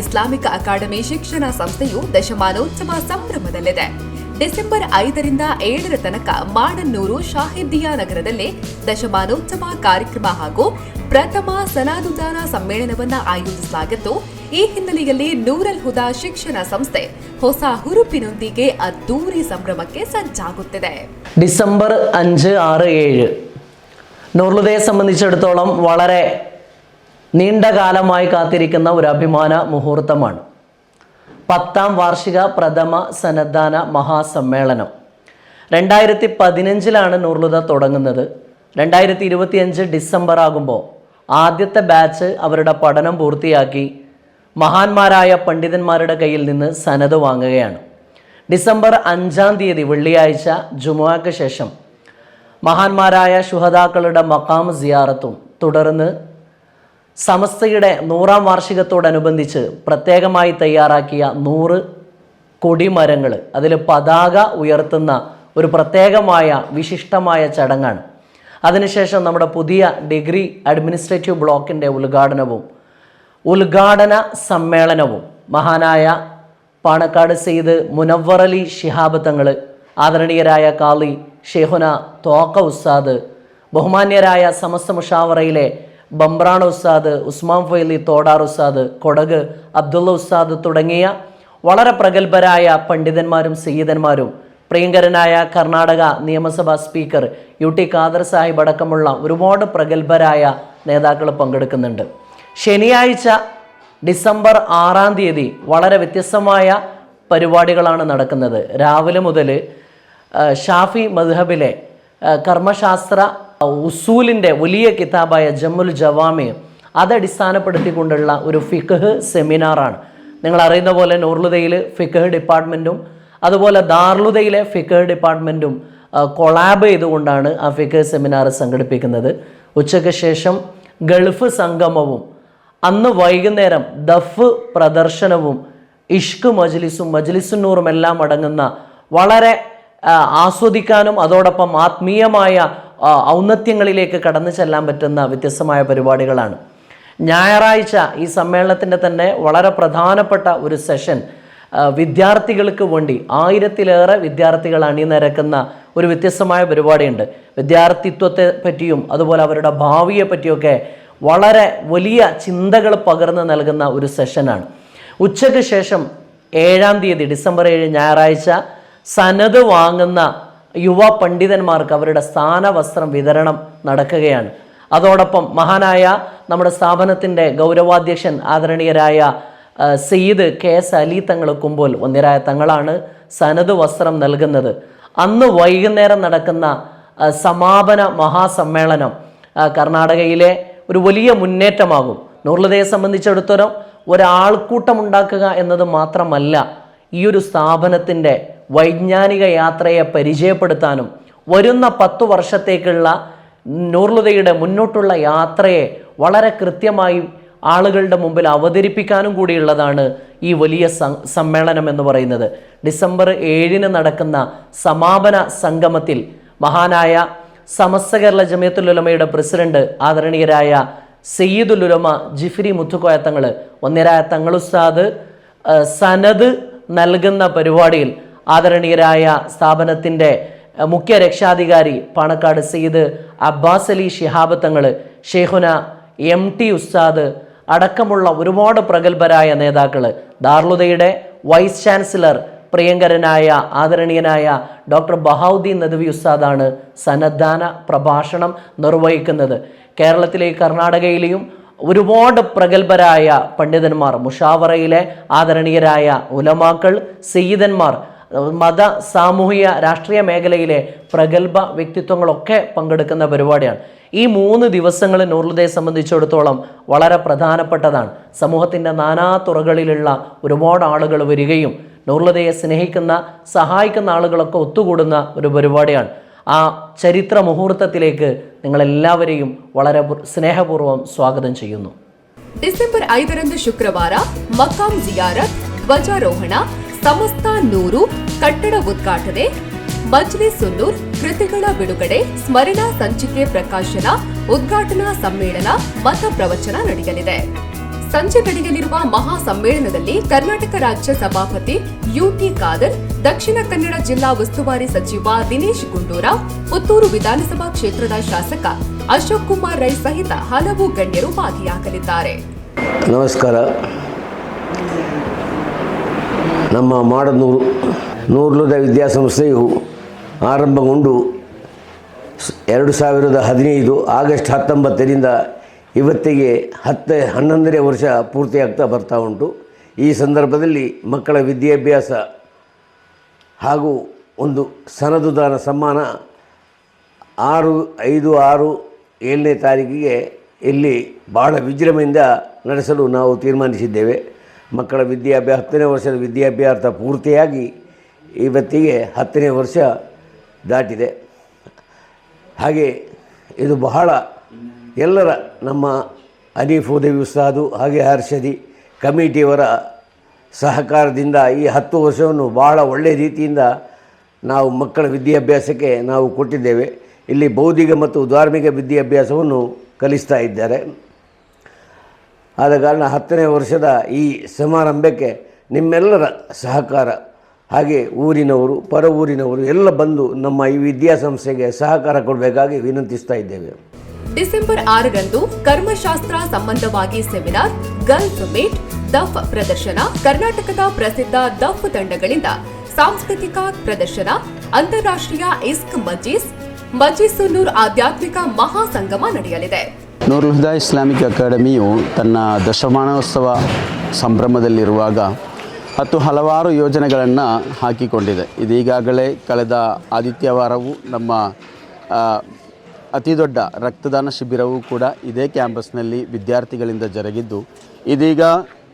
Islamic academy ಶಿಕ್ಷಣ ಸಂಸ್ಥೆಯು ದಶಮಾನೋತ್ಸವ ಸಂಭ್ರಮದಲ್ಲಿದೆ. December ಐದರಿಂದ ಏಳರ ತನಕ ಮಾಡನ್ನೂರು ಶಾಹಿದ್ದಿಯಾ ನಗರದಲ್ಲಿ ದಶಮಾನೋತ್ಸವ ಕಾರ್ಯಕ್ರಮ ಹಾಗೂ ಪ್ರಥಮ ಸನಾದುದಾನ ಸಮ್ಮೇಳನವನ್ನು ಆಯೋಜಿಸಲಾಗಿದ್ದು, ಈ ಹಿನ್ನೆಲೆಯಲ್ಲಿ ನೂರಲ್ ಹುದಾ ಶಿಕ್ಷಣ ಸಂಸ್ಥೆ ಹೊಸ ಹುರುಪಿನೊಂದಿಗೆ ಅದ್ದೂರಿ ಸಂಭ್ರಮಕ್ಕೆ ಸಜ್ಜಾಗುತ್ತಿದೆ. ಡಿಸೆಂಬರ್ ಅಂಜು ಆರು ಏಳು. നൂറുലതയെ സംബന്ധിച്ചിടത്തോളം ವಳರೆ നീണ്ട കാലമായി കാത്തിരിക്കുന്ന ഒരു അഭിമാന മുഹൂർത്തമാണ്. പത്താം വാർഷിക പ്രഥമ സന്നദ്ധാന മഹാസമ്മേളനം. രണ്ടായിരത്തി പതിനഞ്ചിലാണ് നൂർലുദ തുടങ്ങുന്നത്. രണ്ടായിരത്തി ഇരുപത്തിയഞ്ച് ഡിസംബർ ആകുമ്പോൾ ആദ്യത്തെ ബാച്ച് അവരുടെ പഠനം പൂർത്തിയാക്കി മഹാന്മാരായ പണ്ഡിതന്മാരുടെ കയ്യിൽ നിന്ന് സനത് വാങ്ങുകയാണ്. ഡിസംബർ അഞ്ചാം തീയതി വെള്ളിയാഴ്ച ജുമുഅക്ക് ശേഷം മഹാന്മാരായ ശുഹതാക്കളുടെ മക്കാം സിയാറത്തും തുടർന്ന് സമസ്തയുടെ നൂറാം വാർഷികത്തോടനുബന്ധിച്ച് പ്രത്യേകമായി തയ്യാറാക്കിയ നൂറ് കൊടിമരങ്ങൾ. അതിൽ പതാക ഉയർത്തുന്ന ഒരു പ്രത്യേകമായ വിശിഷ്ടമായ ചടങ്ങാണ്. അതിനുശേഷം നമ്മുടെ പുതിയ ഡിഗ്രി അഡ്മിനിസ്ട്രേറ്റീവ് ബ്ലോക്കിന്റെ ഉദ്ഘാടനവും ഉദ്ഘാടന സമ്മേളനവും മഹാനായ പാണക്കാട് സെയ്ത് മുനവ്വർ അലി ശിഹാബ് തങ്ങൾ ആദരണീയരായ കാളി ഷെഹുന തോക്ക ഉസ്താദ് ബഹുമാന്യരായ സമസ്ത മുഷാവറയിലെ ബംബ്രാണ ഉസ്താദ് ഉസ്മാൻ ഫൈലി തോടാർ ഉസ്താദ് കൊടക് അബ്ദുള്ള ഉസ്താദ് തുടങ്ങിയ വളരെ പ്രഗത്ഭരായ പണ്ഡിതന്മാരും സയ്യിദന്മാരും പ്രിയങ്കരനായ കർണാടക നിയമസഭാ speaker U T Khader Sahib അടക്കമുള്ള ഒരുപാട് പ്രഗത്ഭരായ നേതാക്കൾ പങ്കെടുക്കുന്നുണ്ട്. ശനിയാഴ്ച ഡിസംബർ ആറാം തീയതി വളരെ വ്യത്യസ്തമായ പരിപാടികളാണ് നടക്കുന്നത്. രാവിലെ മുതൽ ഷാഫി മദ്ഹബിലെ കർമ്മശാസ്ത്ര ഉസൂലിന്റെ വലിയ കിതാബായ ജമ്മുൽ ജവാമി അതടിസ്ഥാനപ്പെടുത്തിക്കൊണ്ടുള്ള ഒരു ഫിഖ് സെമിനാറാണ്. നിങ്ങൾ അറിയുന്ന പോലെ നൂർലുദയിൽ ഫിഖ് ഡിപ്പാർട്ട്മെന്റും അതുപോലെ ദാർലുദയിലെ ഫിഖ് ഡിപ്പാർട്ട്മെന്റും കൊളാബ് ചെയ്തുകൊണ്ടാണ് ആ ഫിഖ് സെമിനാർ സംഘടിപ്പിക്കുന്നത്. ഉച്ചയ്ക്ക് ശേഷം ഗൾഫ് സംഗമവും അന്ന് വൈകുന്നേരം ദഫ് പ്രദർശനവും ഇഷ്ക് മജ്ലിസും മജ്ലിസുന്നൂറും എല്ലാം അടങ്ങുന്ന വളരെ ആസ്വദിക്കാനും അതോടൊപ്പം ആത്മീയമായ ഔന്നത്യങ്ങളിലേക്ക് കടന്നു ചെല്ലാൻ പറ്റുന്ന വ്യത്യസ്തമായ പരിപാടികളാണ്. ഞായറാഴ്ച ഈ സമ്മേളനത്തിന്റെ തന്നെ വളരെ പ്രധാനപ്പെട്ട ഒരു സെഷൻ വിദ്യാർത്ഥികൾക്ക് വേണ്ടി ആയിരത്തിലേറെ വിദ്യാർത്ഥികൾ അണിനിരക്കുന്ന ഒരു വ്യത്യസ്തമായ പരിപാടിയുണ്ട്. വിദ്യാർത്ഥിത്വത്തെ പറ്റിയും അതുപോലെ അവരുടെ ഭാവിയെ പറ്റിയൊക്കെ വളരെ വലിയ ചിന്തകൾ പകർന്നു നൽകുന്ന ഒരു സെഷനാണ്. ഉച്ചയ്ക്ക് ശേഷം ഏഴാം തീയതി ഡിസംബർ ഏഴ് ഞായറാഴ്ച സനത് വാങ്ങുന്ന യുവ പണ്ഡിതന്മാർക്ക് അവരുടെ സ്ഥാനവസ്ത്രം വിതരണം നടക്കുകയാണ്. അതോടൊപ്പം മഹാനായ നമ്മുടെ സ്ഥാപനത്തിന്റെ ഗൗരവാധ്യക്ഷൻ ആദരണീയരായ സെയ്ദ് കെ എസ് അലി തങ്ങൾ കുമ്പോൾ ഒന്നിരായ തങ്ങളാണ് സനത് വസ്ത്രം നൽകുന്നത്. അന്ന് വൈകുന്നേരം നടക്കുന്ന സമാപന മഹാസമ്മേളനം കർണാടകയിലെ ഒരു വലിയ മുന്നേറ്റമാകും. നൂറുലതയെ സംബന്ധിച്ചിടത്തോളം ഒരാൾക്കൂട്ടം ഉണ്ടാക്കുക എന്നത് മാത്രമല്ല ഈ ഒരു സ്ഥാപനത്തിന്റെ വൈജ്ഞാനിക യാത്രയെ പരിചയപ്പെടുത്താനും വരുന്ന പത്തു വർഷത്തേക്കുള്ള നൂർലുദയുടെ മുന്നോട്ടുള്ള യാത്രയെ വളരെ കൃത്യമായി ആളുകളുടെ മുമ്പിൽ അവതരിപ്പിക്കാനും കൂടിയുള്ളതാണ് ഈ വലിയ സമ്മേളനം എന്ന് പറയുന്നത്. ഡിസംബർ ഏഴിന് നടക്കുന്ന സമാപന സംഗമത്തിൽ മഹാനായ സമസ്ത കേരള ജമിയത്തുൽ ഉലമയുടെ പ്രസിഡന്റ് ആദരണീയരായ സയ്യിദുൽ ഉലമ ജിഫ്രി മുത്തുക്കോയ തങ്ങൾ ഒന്നേരായ തങ്ങളുസ്താദ് സനദ് നൽകുന്ന പരിപാടിയിൽ ആദരണീയരായ സ്ഥാപനത്തിന്റെ മുഖ്യ രക്ഷാധികാരി പാണക്കാട് സെയ്ദ് അബ്ബാസ് അലി ഷിഹാബ് തങ്ങൾ ഷെയ്ഖുന എം ടി ഉസ്താദ് അടക്കമുള്ള ഒരുപാട് പ്രഗത്ഭരായ നേതാക്കൾ ദാർലുദയുടെ വൈസ് ചാൻസലർ പ്രിയങ്കരനായ ആദരണീയനായ ഡോക്ടർ ബഹാവുദ്ദീൻ നദവി ഉസ്താദാണ് സന്നദ്ധാന പ്രഭാഷണം നിർവഹിക്കുന്നത്. കേരളത്തിലെയും കർണാടകയിലെയും ഒരുപാട് പ്രഗത്ഭരായ പണ്ഡിതന്മാർ മുഷാവറയിലെ ആദരണീയരായ ഉലമാക്കൾ സയ്യിദന്മാർ മത സാമൂഹിക രാഷ്ട്രീയ മേഖലയിലെ പ്രഗത്ഭ വ്യക്തിത്വങ്ങളൊക്കെ പങ്കെടുക്കുന്ന പരിപാടിയാണ് ഈ മൂന്ന് ദിവസങ്ങൾ നൂർലുദയെ സംബന്ധിച്ചിടത്തോളം വളരെ പ്രധാനപ്പെട്ടതാണ് സമൂഹത്തിൻ്റെ നാനാ തുറകളിലുള്ള ഒരുപാട് ആളുകൾ വരികയും നൂർലുദയെ സ്നേഹിക്കുന്ന സഹായിക്കുന്ന ആളുകളൊക്കെ ഒത്തുകൂടുന്ന ഒരു പരിപാടിയാണ് ആ ചരിത്ര മുഹൂർത്തത്തിലേക്ക് നിങ്ങളെല്ലാവരെയും വളരെ പു- സ്നേഹപൂർവ്വം സ്വാഗതം ചെയ്യുന്നു ಡಿಸೆಂಬರ್ ಐದರಂದು ಶುಕ್ರವಾರ ಮಕಾಂ ಜಿಯಾರತ್ ಧ್ವಜಾರೋಹಣ ಸಮಸ್ತ ನೂರು ಕಟ್ಟಡ ಉದ್ಘಾಟನೆ, ಮಜ್ಲಿ ಸುನ್ನೂರ್ ಕೃತಿಗಳ ಬಿಡುಗಡೆ, ಸ್ಮರಣಾ ಸಂಚಿಕೆ ಪ್ರಕಾಶನ, ಉದ್ಘಾಟನಾ ಸಮ್ಮೇಳನ, ಮತ ಪ್ರವಚನ ನಡೆಯಲಿದೆ. ಸಂಜೆ ನಡೆಯಲಿರುವ ಮಹಾ ಸಮ್ಮೇಳನದಲ್ಲಿ ಕರ್ನಾಟಕ ರಾಜ್ಯ ಸಭಾಪತಿ ಯುಟಿ ಖಾದರ್, ದಕ್ಷಿಣ ಕನ್ನಡ ಜಿಲ್ಲಾ ಉಸ್ತುವಾರಿ ಸಚಿವ ದಿನೇಶ್ ಗುಂಡೂರಾವ್ ಪುತ್ತೂರು ವಿಧಾನಸಭಾ ಕ್ಷೇತ್ರದ ಶಾಸಕ ಅಶೋಕ್ ಕುಮಾರ್ ರೈ ಸಹಿತ ಹಲವು ಗಣ್ಯರು ಭಾಗಿಯಾಗಲಿದ್ದಾರೆ. ನಮಸ್ಕಾರ. ನಮ್ಮ ಮಾಡನೂರು ನೂರ್ಲದ ವಿದ್ಯಾಸಂಸ್ಥೆಯು ಆರಂಭಗೊಂಡು ಎರಡು ಸಾವಿರದ ಹದಿನೈದು ಆಗಸ್ಟ್ ಹತ್ತೊಂಬತ್ತರಿಂದ ಇವತ್ತಿಗೆ ಹತ್ತು ಹನ್ನೊಂದನೇ ವರ್ಷ ಪೂರ್ತಿಯಾಗ್ತಾ ಬರ್ತಾ ಉಂಟು. ಈ ಸಂದರ್ಭದಲ್ಲಿ ಮಕ್ಕಳ ವಿದ್ಯಾಭ್ಯಾಸ ಹಾಗೂ ಒಂದು ಸನದುದಾನ ಸಮ್ಮಾನ ಆರು ಐದು ಆರು ಏಳನೇ ತಾರೀಕಿಗೆ ಇಲ್ಲಿ ಭಾಳ ವಿಜೃಂಭಣೆಯಿಂದ ನಡೆಸಲು ನಾವು ತೀರ್ಮಾನಿಸಿದ್ದೇವೆ. ಮಕ್ಕಳ ವಿದ್ಯಾಭ್ಯಾಸ, ಹತ್ತನೇ ವರ್ಷದ ವಿದ್ಯಾಭ್ಯಾಸ ಪೂರ್ತಿಯಾಗಿ ಇವತ್ತಿಗೆ ಹತ್ತನೇ ವರ್ಷ ದಾಟಿದೆ. ಹಾಗೆ ಇದು ಬಹಳ ಎಲ್ಲರ ನಮ್ಮ ಹನೀಫ್ ಉದವಿ ಉಸ್ತಾದು ಹಾಗೆ ಹರ್ಷದಿ ಕಮಿಟಿಯವರ ಸಹಕಾರದಿಂದ ಈ ಹತ್ತು ವರ್ಷವನ್ನು ಬಹಳ ಒಳ್ಳೆಯ ರೀತಿಯಿಂದ ನಾವು ಮಕ್ಕಳ ವಿದ್ಯಾಭ್ಯಾಸಕ್ಕೆ ನಾವು ಕೊಟ್ಟಿದ್ದೇವೆ. ಇಲ್ಲಿ ಬೌದ್ಧಿಕ ಮತ್ತು ಧಾರ್ಮಿಕ ವಿದ್ಯಾಭ್ಯಾಸವನ್ನು ಕಲಿಸ್ತಾ ಇದ್ದಾರೆ. ಆದ ಕಾರಣ ಹತ್ತನೇ ವರ್ಷದ ಈ ಸಮಾರಂಭಕ್ಕೆ ನಿಮ್ಮೆಲ್ಲರ ಸಹಕಾರ, ಹಾಗೆ ಊರಿನವರು, ಪರ ಊರಿನವರು ಎಲ್ಲ ಬಂದು ನಮ್ಮ ಈ ವಿದ್ಯಾಸಂಸ್ಥೆಗೆ ಸಹಕಾರ ಕೊಡಬೇಕಾಗಿ ವಿನಂತಿಸ್ತಾ ಇದ್ದೇವೆ. ಡಿಸೆಂಬರ್ ಆರರಂದು ಕರ್ಮಶಾಸ್ತ್ರ ಸಂಬಂಧವಾಗಿ ಸೆಮಿನಾರ್, ಗಲ್ಫ್ ಮೀಟ್, ದಫ್ ಪ್ರದರ್ಶನ, ಕರ್ನಾಟಕದ ಪ್ರಸಿದ್ಧ ದಫ್ ತಂಡಗಳಿಂದ ಸಾಂಸ್ಕೃತಿಕ ಪ್ರದರ್ಶನ, ಅಂತಾರಾಷ್ಟ್ರೀಯ ಇಸ್ಕ್ ಮಜೀಸ್ ಮಜೀಸುನ್ನೂರ್ ಆಧ್ಯಾತ್ಮಿಕ ಮಹಾಸಂಗಮ ನಡೆಯಲಿದೆ. ನೂರುಲ್ ಇಸ್ಲಾಮಿಕ್ ಅಕಾಡೆಮಿಯು ತನ್ನ ದಶಮಾನೋತ್ಸವ ಸಂಭ್ರಮದಲ್ಲಿರುವಾಗ ಹತ್ತು ಹಲವಾರು ಯೋಜನೆಗಳನ್ನು ಹಾಕಿಕೊಂಡಿದೆ. ಇದೀಗಾಗಲೇ ಕಳೆದ ಆದಿತ್ಯವಾರವು ನಮ್ಮ ಅತಿ ದೊಡ್ಡ ರಕ್ತದಾನ ಶಿಬಿರವೂ ಕೂಡ ಇದೇ ಕ್ಯಾಂಪಸ್ನಲ್ಲಿ ವಿದ್ಯಾರ್ಥಿಗಳಿಂದ ಜರುಗಿದ್ದು, ಇದೀಗ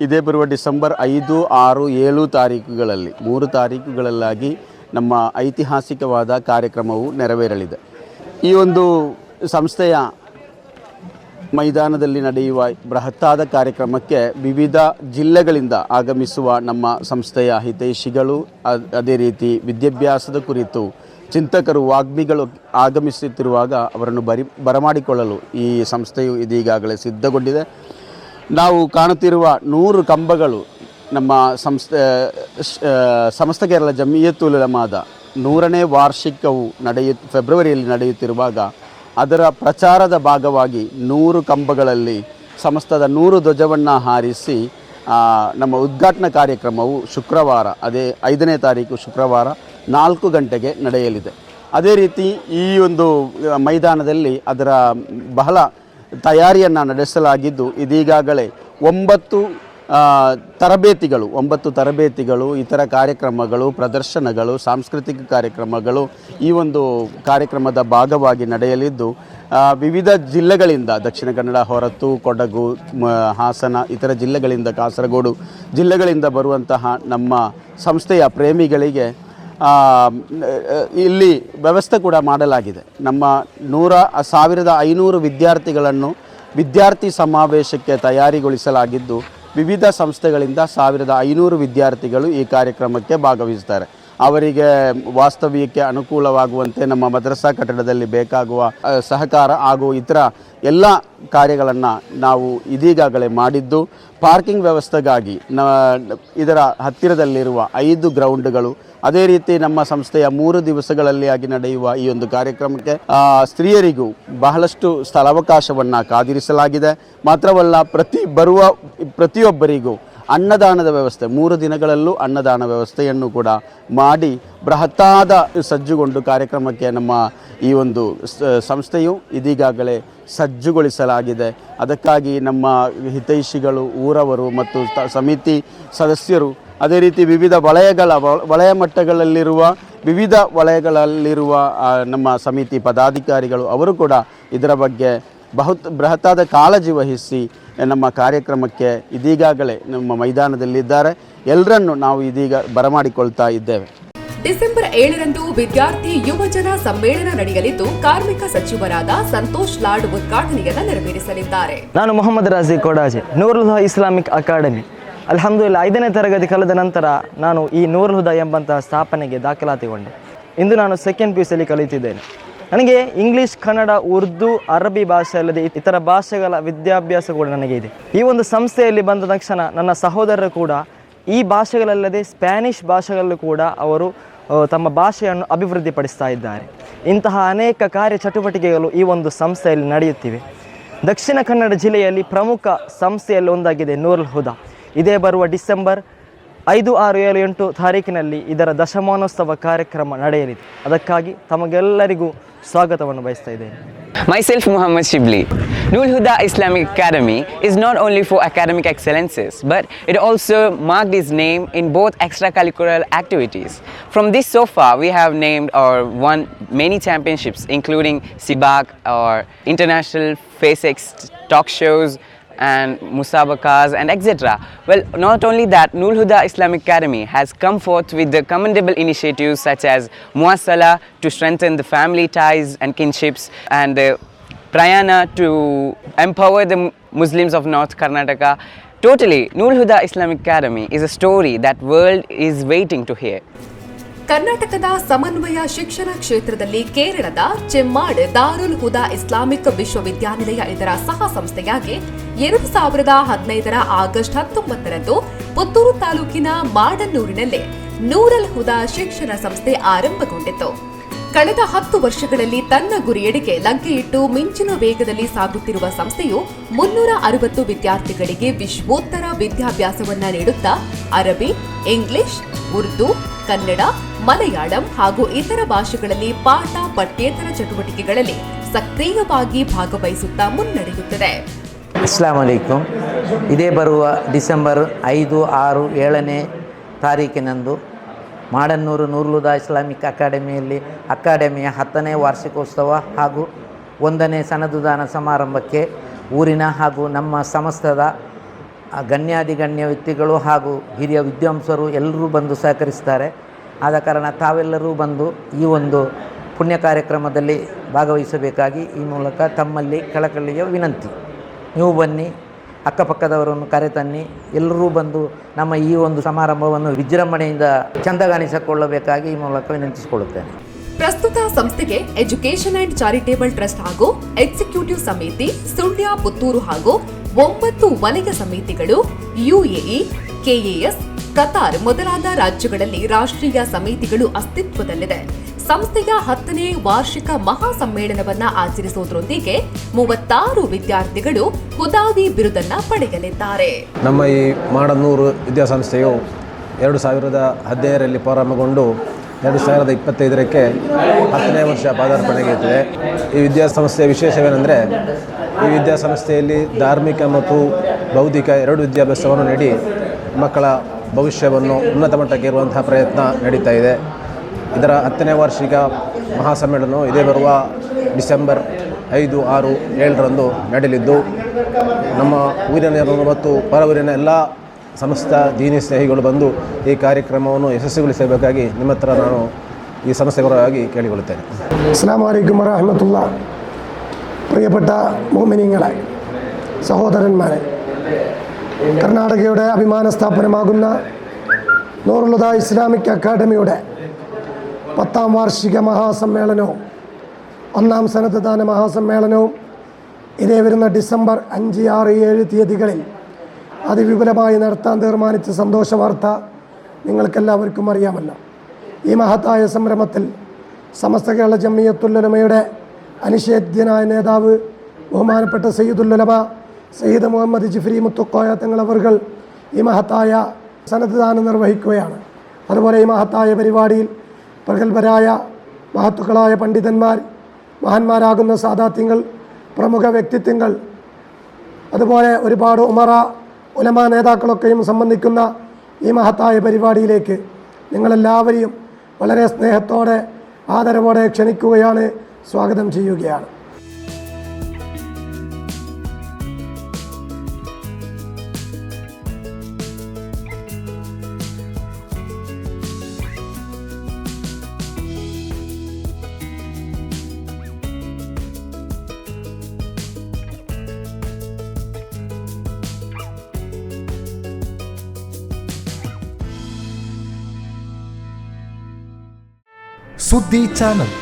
ಇದೇ ಬರುವ ಡಿಸೆಂಬರ್ ಐದು, ಆರು, ಏಳು ತಾರೀಕುಗಳಲ್ಲಿ, ಮೂರು ತಾರೀಕುಗಳಲ್ಲಾಗಿ ನಮ್ಮ ಐತಿಹಾಸಿಕವಾದ ಕಾರ್ಯಕ್ರಮವು ನೆರವೇರಲಿದೆ. ಈ ಒಂದು ಸಂಸ್ಥೆಯ ಮೈದಾನದಲ್ಲಿ ನಡೆಯುವ ಬೃಹತ್ತಾದ ಕಾರ್ಯಕ್ರಮಕ್ಕೆ ವಿವಿಧ ಜಿಲ್ಲೆಗಳಿಂದ ಆಗಮಿಸುವ ನಮ್ಮ ಸಂಸ್ಥೆಯ ಹಿತೈಷಿಗಳು, ಅದ್- ರೀತಿ ವಿದ್ಯಾಭ್ಯಾಸದ ಕುರಿತು ಚಿಂತಕರು, ವಾಗ್ಮಿಗಳು ಆಗಮಿಸುತ್ತಿರುವಾಗ ಅವರನ್ನು ಬರಿ, ಬರಮಾಡಿಕೊಳ್ಳಲು ಈ ಸಂಸ್ಥೆಯು ಇದೀಗಾಗಲೇ ಸಿದ್ಧಗೊಂಡಿದೆ. ನಾವು ಕಾಣುತ್ತಿರುವ ನೂರು ಕಂಬಗಳು ನಮ್ಮ ಸಂಸ್ಥೆ ಸಮಸ್ತ ಕೇರಳ ಜಮೀಯತ್ತುಲಮಾದ ಉಲಮಾದ ನೂರನೇ ವಾರ್ಷಿಕವು ನಡೆಯು, ಫೆಬ್ರವರಿಯಲ್ಲಿ ನಡೆಯುತ್ತಿರುವಾಗ ಅದರ ಪ್ರಚಾರದ ಭಾಗವಾಗಿ ನೂರು ಕಂಬಗಳಲ್ಲಿ ಸಮಸ್ತದ ನೂರು ಧ್ವಜವನ್ನು ಹಾರಿಸಿ ನಮ್ಮ ಉದ್ಘಾಟನಾ ಕಾರ್ಯಕ್ರಮವು ಶುಕ್ರವಾರ, ಅದೇ ಐದನೇ ತಾರೀಕು ಶುಕ್ರವಾರ ನಾಲ್ಕು ಗಂಟೆಗೆ ನಡೆಯಲಿದೆ. ಅದೇ ರೀತಿ ಈ ಒಂದು ಮೈದಾನದಲ್ಲಿ ಅದರ ಬಹಳ ತಯಾರಿಯನ್ನು ನಡೆಸಲಾಗಿದ್ದು ಇದೀಗಾಗಲೇ ಒಂಬತ್ತು ತರಬೇತಿಗಳು, ಒಂಬತ್ತು ತರಬೇತಿಗಳು, ಇತರ ಕಾರ್ಯಕ್ರಮಗಳು, ಪ್ರದರ್ಶನಗಳು, ಸಾಂಸ್ಕೃತಿಕ ಕಾರ್ಯಕ್ರಮಗಳು ಈ ಒಂದು ಕಾರ್ಯಕ್ರಮದ ಭಾಗವಾಗಿ ನಡೆಯಲಿದ್ದು ವಿವಿಧ ಜಿಲ್ಲೆಗಳಿಂದ ದಕ್ಷಿಣ ಕನ್ನಡ, ಹೊರತು, ಕೊಡಗು ಹಾಸನ, ಇತರ ಜಿಲ್ಲೆಗಳಿಂದ ಕಾಸರಗೋಡು ಜಿಲ್ಲೆಗಳಿಂದ ಬರುವಂತಹ ನಮ್ಮ ಸಂಸ್ಥೆಯ ಪ್ರೇಮಿಗಳಿಗೆ ಇಲ್ಲಿ ವ್ಯವಸ್ಥೆ ಕೂಡ ಮಾಡಲಾಗಿದೆ. ನಮ್ಮ ನೂರ, ಸಾವಿರದ ಐನೂರು ವಿದ್ಯಾರ್ಥಿಗಳನ್ನು ವಿದ್ಯಾರ್ಥಿ ಸಮಾವೇಶಕ್ಕೆ ತಯಾರಿಗೊಳಿಸಲಾಗಿದ್ದು ವಿವಿಧ ಸಂಸ್ಥೆಗಳಿಂದ ಸಾವಿರದ ಐನೂರು ವಿದ್ಯಾರ್ಥಿಗಳು ಈ ಕಾರ್ಯಕ್ರಮಕ್ಕೆ ಭಾಗವಹಿಸ್ತಾರೆ ಅವರಿಗೆ ವಾಸ್ತವ್ಯಕ್ಕೆ ಅನುಕೂಲವಾಗುವಂತೆ ನಮ್ಮ ಮದ್ರಸಾ ಕಟ್ಟಡದಲ್ಲಿ ಬೇಕಾಗುವ ಸಹಕಾರ ಹಾಗೂ ಇತರ ಎಲ್ಲ ಕಾರ್ಯಗಳನ್ನು ನಾವು ಇದೀಗಾಗಲೇ ಮಾಡಿದ್ದು. ಪಾರ್ಕಿಂಗ್ ವ್ಯವಸ್ಥೆಗಾಗಿ ನ, ಇದರ ಹತ್ತಿರದಲ್ಲಿರುವ ಐದು ಗ್ರೌಂಡ್ಗಳು ಅದೇ ರೀತಿ ನಮ್ಮ ಸಂಸ್ಥೆಯ ಮೂರು ದಿವಸಗಳಲ್ಲಿ ಆಗಿ ನಡೆಯುವ ಈ ಒಂದು ಕಾರ್ಯಕ್ರಮಕ್ಕೆ ಸ್ತ್ರೀಯರಿಗೂ ಬಹಳಷ್ಟು ಸ್ಥಳಾವಕಾಶವನ್ನು ಕಾದಿರಿಸಲಾಗಿದೆ. ಮಾತ್ರವಲ್ಲ, ಪ್ರತಿ ಬರುವ, ಪ್ರತಿಯೊಬ್ಬರಿಗೂ ಅನ್ನದಾನದ ವ್ಯವಸ್ಥೆ, ಮೂರು ದಿನಗಳಲ್ಲೂ ಅನ್ನದಾನ ವ್ಯವಸ್ಥೆಯನ್ನು ಕೂಡ ಮಾಡಿ ಬೃಹತ್ತಾದ ಸಜ್ಜುಗೊಂಡು ಕಾರ್ಯಕ್ರಮಕ್ಕೆ ನಮ್ಮ ಈ ಒಂದು ಸಂಸ್ಥೆಯು ಇದೀಗಾಗಲೇ ಸಜ್ಜುಗೊಳಿಸಲಾಗಿದೆ. ಅದಕ್ಕಾಗಿ ನಮ್ಮ ಹಿತೈಷಿಗಳು, ಊರವರು ಮತ್ತು ಸಮಿತಿ ಸದಸ್ಯರು ಅದೇ ರೀತಿ ವಿವಿಧ ವಲಯಗಳ ವಲಯ ಮಟ್ಟಗಳಲ್ಲಿರುವ ವಿವಿಧ ವಲಯಗಳಲ್ಲಿರುವ ನಮ್ಮ ಸಮಿತಿ ಪದಾಧಿಕಾರಿಗಳು ಅವರು ಕೂಡ ಇದರ ಬಗ್ಗೆ ಬಹುತ್ ಬೃಹತ್ತಾದ ಕಾಳಜಿ ವಹಿಸಿ ನಮ್ಮ ಕಾರ್ಯಕ್ರಮಕ್ಕೆ ಇದೀಗಾಗಲೇ ನಮ್ಮ ಮೈದಾನದಲ್ಲಿದ್ದಾರೆ. ಎಲ್ಲರನ್ನು ನಾವು ಇದೀಗ ಬರಮಾಡಿಕೊಳ್ತಾ ಇದ್ದೇವೆ. ಡಿಸೆಂಬರ್ ಏಳರಂದು ವಿದ್ಯಾರ್ಥಿ ಯುವಜನ ಸಮ್ಮೇಳನ ನಡೆಯಲಿದ್ದು ಕಾರ್ಮಿಕ ಸಚಿವರಾದ ಸಂತೋಷ್ ಲಾಡ್ ಉದ್ಘಾಟನೆಯನ್ನು ನೆರವೇರಿಸಲಿದ್ದಾರೆ. ನಾನು ಮೊಹಮ್ಮದ್ ರಾಜಿ ಕೊಡಾಜೆ ನೂರುಲ್ ಇಸ್ಲಾಮಿಕ್ ಅಕಾಡೆಮಿ. ಅಲ್ಹಮ್ದುಲಿಲ್ಲ, ಐದನೇ ತರಗತಿ ಕಲದ ನಂತರ ನಾನು ಈ ನೂರುಲ್ ಹುದಾ ಎಂಬಂತಹ ಸ್ಥಾಪನೆಗೆ ದಾಖಲಾತಿಗೊಂಡೆ. ಇಂದು ನಾನು ಸೆಕೆಂಡ್ ಪಿ ಯುಸಿಯಲ್ಲಿ ಕಲಿತಿದ್ದೇನೆ. ನನಗೆ ಇಂಗ್ಲೀಷ್, ಕನ್ನಡ, ಉರ್ದು, ಅರಬಿ ಭಾಷೆ ಅಲ್ಲದೆ ಇತರ ಭಾಷೆಗಳ ವಿದ್ಯಾಭ್ಯಾಸ ಕೂಡ ನನಗೆ ಇದೆ. ಈ ಒಂದು ಸಂಸ್ಥೆಯಲ್ಲಿ ಬಂದ ತಕ್ಷಣ ನನ್ನ ಸಹೋದರರು ಕೂಡ ಈ ಭಾಷೆಗಳಲ್ಲದೆ ಸ್ಪ್ಯಾನಿಷ್ ಭಾಷೆಗಳಲ್ಲೂ ಕೂಡ ಅವರು ತಮ್ಮ ಭಾಷೆಯನ್ನು ಅಭಿವೃದ್ಧಿಪಡಿಸ್ತಾ ಇದ್ದಾರೆ. ಇಂತಹ ಅನೇಕ ಕಾರ್ಯ ಚಟುವಟಿಕೆಗಳು ಈ ಒಂದು ಸಂಸ್ಥೆಯಲ್ಲಿ ನಡೆಯುತ್ತಿವೆ. ದಕ್ಷಿಣ ಕನ್ನಡ ಜಿಲ್ಲೆಯಲ್ಲಿ ಪ್ರಮುಖ ಸಂಸ್ಥೆಯಲ್ಲಿ ಒಂದಾಗಿದೆ ನೂರುಲ್ ಹುದಾ. ಇದೇ ಬರುವ ಡಿಸೆಂಬರ್ ಐದು, ಆರು, ಏಳು, ಎಂಟು ತಾರೀಕಿನಲ್ಲಿ ಇದರ ದಶಮಾನೋತ್ಸವ ಕಾರ್ಯಕ್ರಮ ನಡೆಯಲಿದೆ. ಅದಕ್ಕಾಗಿ ತಮಗೆಲ್ಲರಿಗೂ ಸ್ವಾಗತವನ್ನು ಬಯಸ್ತಾ ಇದ್ದೇನೆ. Myself Muhammad Shibli Nurul Huda Islamic Academy is not only for academic excellences but it also mark is name in both extra curricular activities from this so far we have named or won many championships including Sibaq or international face talk shows and musabakas and etc. Well, not only that, Nul Huda Islamic Academy has come forth with the commendable initiatives such as Muasala to strengthen the family ties and kinships and the Prayana to empower the Muslims of North Karnataka. Totally, Nul Huda Islamic Academy is a story that world is waiting to hear. ಕರ್ನಾಟಕದ ಸಮನ್ವಯ ಶಿಕ್ಷಣ ಕ್ಷೇತ್ರದಲ್ಲಿ ಕೇರಳದ ಚೆಮ್ಮಾಡ್ ದಾರುಲ್ ಹುದಾ Islamic ವಿಶ್ವವಿದ್ಯಾನಿಲಯ ಇದರ ಸಹ ಸಂಸ್ಥೆಯಾಗಿ ಎರಡು ಸಾವಿರದ ಹದಿನೈದರ ಆಗಸ್ಟ್ ಹತ್ತೊಂಬತ್ತರಂದು ಪುತ್ತೂರು ತಾಲೂಕಿನ ಮಾಡನ್ನೂರಿನಲ್ಲಿ ನೂರಲ್ ಹುದಾ ಶಿಕ್ಷಣ ಸಂಸ್ಥೆ ಆರಂಭಗೊಂಡಿತು ಕಳೆದ ಹತ್ತು ವರ್ಷಗಳಲ್ಲಿ ತನ್ನ ಗುರಿಯೆಡೆಗೆ ಲಗ್ಗೆಯಿಟ್ಟು ಮಿಂಚಿನ ವೇಗದಲ್ಲಿ ಸಾಗುತ್ತಿರುವ ಸಂಸ್ಥೆಯು ಮುನ್ನೂರ ಅರವತ್ತು ವಿದ್ಯಾರ್ಥಿಗಳಿಗೆ ವಿಶ್ವೋತ್ತರ ವಿದ್ಯಾಭ್ಯಾಸವನ್ನ ನೀಡುತ್ತಾ, ಅರಬಿ, ಇಂಗ್ಲಿಷ್, ಉರ್ದು ಕನ್ನಡ, ಮಲಯಾಳಂ ಹಾಗೂ ಇತರ ಭಾಷೆಗಳಲ್ಲಿ ಪಾಠ, ಪಠ್ಯೇತರ ಚಟುವಟಿಕೆಗಳಲ್ಲಿ ಸಕ್ರಿಯವಾಗಿ ಭಾಗವಹಿಸುತ್ತಾ ಮುನ್ನಡೆಯುತ್ತದೆ. ಅಸ್ಲಾಂ ಅಲೈಕುಂ. ಇದೇ ಬರುವ ಡಿಸೆಂಬರ್ ಐದು, ಆರು, ಏಳನೇ ತಾರೀಕಿನಂದು ಮಾಡನ್ನೂರು ನೂರ್ಲುದಾ ಇಸ್ಲಾಮಿಕ್ ಅಕಾಡೆಮಿಯಲ್ಲಿ ಅಕಾಡೆಮಿಯ ಹತ್ತನೇ ವಾರ್ಷಿಕೋತ್ಸವ ಹಾಗೂ ಒಂದನೇ ಸನದುದಾನ ಸಮಾರಂಭಕ್ಕೆ ಊರಿನ ಹಾಗೂ ನಮ್ಮ ಸಮಸ್ತದ ಆ, ಗಣ್ಯಾಧಿಗಣ್ಯ ವ್ಯಕ್ತಿಗಳು ಹಾಗೂ ಹಿರಿಯ ವಿದ್ವಾಂಸರು ಎಲ್ಲರೂ ಬಂದು ಸಹಕರಿಸ್ತಾರೆ. ಆದ ಕಾರಣ ತಾವೆಲ್ಲರೂ ಬಂದು ಈ ಒಂದು ಪುಣ್ಯ ಕಾರ್ಯಕ್ರಮದಲ್ಲಿ ಭಾಗವಹಿಸಬೇಕಾಗಿ ಈ ಮೂಲಕ ತಮ್ಮಲ್ಲಿ ಕಳಕಳಿಯ ವಿನಂತಿ. ನೀವು ಬನ್ನಿ ಅಕ್ಕಪಕ್ಕದವರನ್ನು ಕರೆತನ್ನಿ ಎಲ್ಲರೂ ಬಂದು ನಮ್ಮ ಈ ಒಂದು ಸಮಾರಂಭವನ್ನು ವಿಜೃಂಭಣೆಯಿಂದ ಚಂದಗಾಣಿಸಿಕೊಳ್ಳಬೇಕಾಗಿ ಈ ಮೂಲಕ ವಿನಂತಿಸಿಕೊಳ್ಳುತ್ತೇನೆ. ಪ್ರಸ್ತುತ ಸಂಸ್ಥೆಗೆ ಎಜುಕೇಷನ್ ಅಂಡ್ ಚಾರಿಟೇಬಲ್ ಟ್ರಸ್ಟ್ ಹಾಗೂ ಎಕ್ಸಿಕ್ಯೂಟಿವ್ ಸಮಿತಿ ಸುಳ್ಯ ಪುತ್ತೂರು ಹಾಗೂ ಒಂಬತ್ತು ವಲಯ ಸಮಿತಿಗಳು, ಯುಎಇ, ಕೆಎಎಸ್, ಕತಾರ್ ಮೊದಲಾದ ರಾಜ್ಯಗಳಲ್ಲಿ ರಾಷ್ಟ್ರೀಯ ಸಮಿತಿಗಳು ಅಸ್ತಿತ್ವದಲ್ಲಿದೆ. ಸಂಸ್ಥೆಯ ಹತ್ತನೇ ವಾರ್ಷಿಕ ಮಹಾ ಸಮ್ಮೇಳನವನ್ನ ಆಚರಿಸುವುದರೊಂದಿಗೆ ಮೂವತ್ತಾರು ವಿದ್ಯಾರ್ಥಿಗಳು ಹುದಾವಿ ಬಿರುದನ್ನ ಪಡೆಯಲಿದ್ದಾರೆ. ನಮ್ಮ ಈ ಮಾಡನೂರು ವಿದ್ಯಾಸಂಸ್ಥೆಯು ಎರಡು ಸಾವಿರದ ಹದಿನೈದರಲ್ಲಿ ಪ್ರಾರಂಭಗೊಂಡು ಎರಡು ಸಾವಿರದ ಇಪ್ಪತ್ತೈದರಕ್ಕೆ ಹತ್ತನೇ ವರ್ಷ ಪಾದಾರ್ಪಣೆಗೆ ಈ ವಿದ್ಯಾಸಂಸ್ಥೆಯ ವಿಶೇಷವೇನೆಂದರೆ ಈ ವಿದ್ಯಾಸಂಸ್ಥೆಯಲ್ಲಿ ಧಾರ್ಮಿಕ ಮತ್ತು ಬೌದ್ಧಿಕ ಎರಡು ವಿದ್ಯಾಭ್ಯಾಸವನ್ನು ನೀಡಿ ಮಕ್ಕಳ ಭವಿಷ್ಯವನ್ನು ಉನ್ನತ ಮಟ್ಟಕ್ಕೆ ಇರುವಂತಹ ಪ್ರಯತ್ನ ನಡೀತಾ ಇದೆ. ಇದರ ಹತ್ತನೇ ವಾರ್ಷಿಕ ಮಹಾಸಮ್ಮೇಳನವು ಇದೇ ಬರುವ ಡಿಸೆಂಬರ್ ಐದು, ಆರು, ಏಳರಂದು ನಡೆಯಲಿದ್ದು, ನಮ್ಮ ಊರಿನ ಮತ್ತು ಹೊರ ಊರಿನ ಎಲ್ಲ ಸಂಸ್ಥಾ ದೀನಿ ಸ್ನೇಹಿಗಳು ಬಂದು ಈ ಕಾರ್ಯಕ್ರಮವನ್ನು ಯಶಸ್ವಿಗೊಳಿಸಬೇಕಾಗಿ ನಿಮ್ಮ ನಾನು ಈ ಸಂಸ್ಥೆಪರವಾಗಿ ಕೇಳಿಕೊಳ್ಳುತ್ತೇನೆ. ಅಸ್ಲಾಂ ರಹಮತುಲ್ಲಾ പ്രിയപ്പെട്ട മോമിനിങ്ങളെ സഹോദരന്മാരെ കർണാടകയുടെ അഭിമാന സ്ഥാപനമാകുന്ന നൂറുലുദ ഇസ്ലാമിക് അക്കാഡമിയുടെ പത്താം വാർഷിക മഹാസമ്മേളനവും ഒന്നാം സന്നദ്ധദാന മഹാസമ്മേളനവും ഇതേ വരുന്ന ഡിസംബർ അഞ്ച് ആറ് ഏഴ് തീയതികളിൽ അതിവിപുലമായി നടത്താൻ തീരുമാനിച്ച സന്തോഷ വാർത്ത നിങ്ങൾക്കെല്ലാവർക്കും അറിയാമല്ലോ. ഈ മഹത്തായ സംരംഭത്തിൽ സമസ്ത കേരള ജമ്മിയത്തുല്ലമയുടെ അനിഷേധ്യനായ നേതാവ് ബഹുമാനപ്പെട്ട സയ്യിദുല്ലബ സയ്യിദ് മുഹമ്മദ് ജിഫ്രി മുത്തുക്കോയ തങ്ങളവർകൾ ഈ മഹത്തായ സന്നദ്ധദാനം നിർവഹിക്കുകയാണ്. അതുപോലെ ഈ മഹത്തായ പരിപാടിയിൽ പ്രഗത്ഭരായ മഹത്തുക്കളായ പണ്ഡിതന്മാർ മഹാന്മാരാകുന്ന സാദാത്യങ്ങൾ പ്രമുഖ വ്യക്തിത്വങ്ങൾ അതുപോലെ ഒരുപാട് ഉമറ ഉലമ നേതാക്കളൊക്കെയും സംബന്ധിക്കുന്ന ഈ മഹത്തായ പരിപാടിയിലേക്ക് നിങ്ങളെല്ലാവരെയും വളരെ സ്നേഹത്തോടെ ആദരവോടെ ക്ഷണിക്കുകയാണ് സ്വാഗതം ചെയ്യുകയാണ്. സുദ്ധി ചാനൽ.